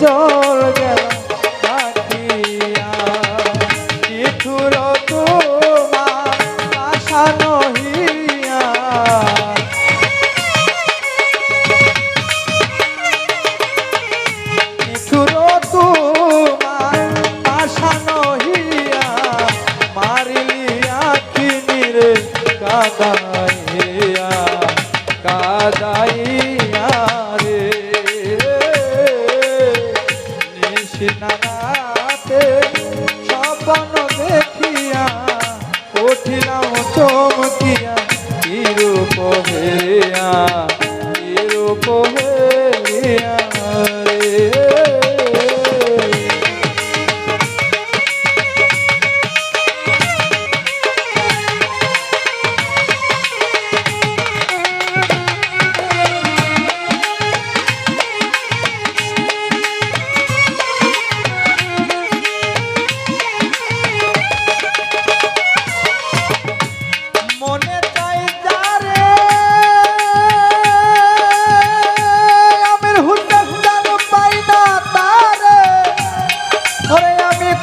চল গেলাম। চমকিয়া কিরূপ কি কিরূপ হেরিয়া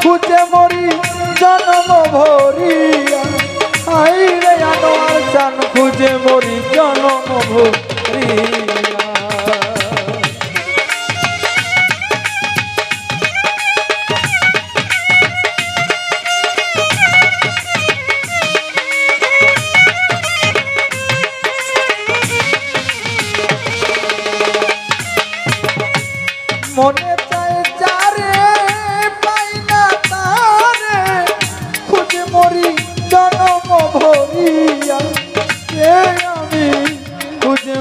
খুঁজে মরি জন্ম ভরিয়া। আই রে আনোয়ার চান খুঁজে মরি জন্ম ভরিয়া। মনে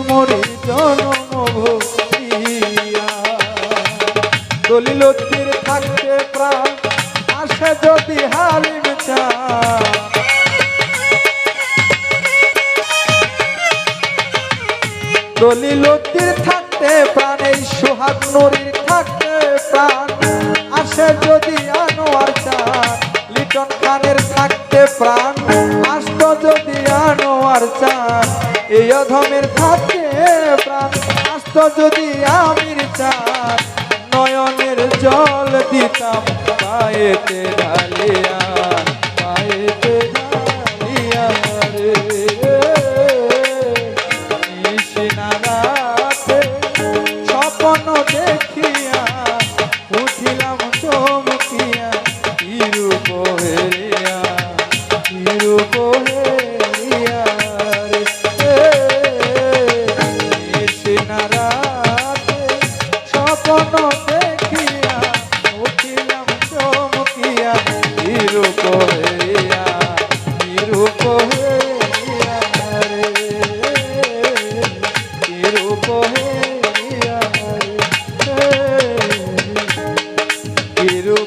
মরি জনম দলিল তীর থাকতে প্রাণ আসে যদি হালিম চা দলিলতির থাকতে প্রাণের সোহাগ নরীর থাকতে প্রাণ। আসে যদি আনোয়ার চান লিটন খানের থাকতে প্রাণ। আসত যদি আনোয়ার চান এই অধমের থাকতে প্রাণ আস্ত যদি আমির চার নয়নের জল দিতাম পায়েতে ঢালিয়া।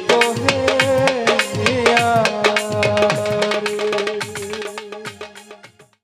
for him.